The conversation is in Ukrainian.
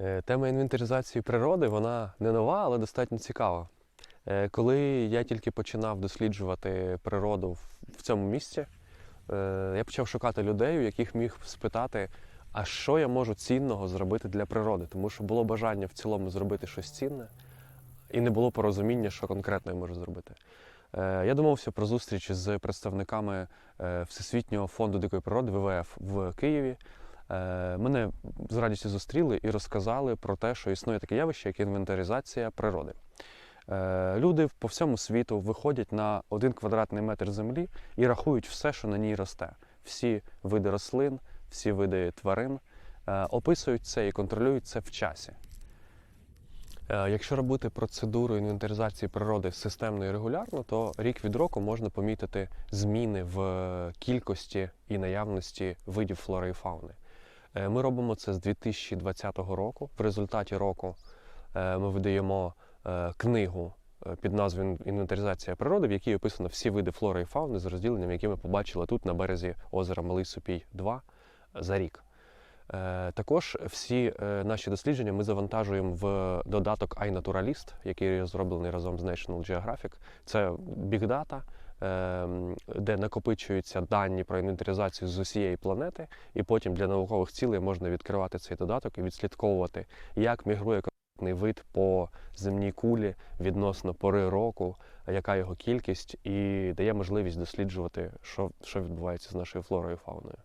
Е, Тема інвентаризації природи вона не нова, але достатньо цікава. Е, Коли я тільки починав досліджувати природу в- цьому місці, е, я почав шукати людей, у яких міг спитати, а що я можу цінного зробити для природи, тому що було бажання в цілому зробити щось цінне, і не було порозуміння, що конкретно я можу зробити. Я домовився про зустріч з представниками Всесвітнього фонду дикої природи ВВФ в Києві. Е, Мене з радістю зустріли і розказали про те, що існує таке явище, як інвентаризація природи. Е, Люди по всьому світу виходять на один квадратний метр землі і рахують все, що на ній росте. Всі види рослин, всі види тварин, е, описують це і контролюють це в часі. Якщо робити процедуру інвентаризації природи системно і регулярно, то рік від року можна помітити зміни в кількості і наявності видів флори і фауни. Е, Ми робимо це з 2020 року. В результаті року е, ми видаємо е, книгу під назвою Інвентаризація природи, в якій описано всі види флори і фауни з розділенням, які ми побачили тут на березі озера Малий Супій 2 за рік. Е, Також всі е, наші дослідження ми завантажуємо в додаток iNaturalist, який зроблений разом з National Geographic. Це бігдата, де накопичуються дані про інвентаризацію з усієї планети, і потім для наукових цілей можна відкривати цей додаток і відслідковувати, як мігрує конкретний вид по земній кулі відносно пори року, яка його кількість, і дає можливість досліджувати, що, що відбувається з нашою флорою і фауною.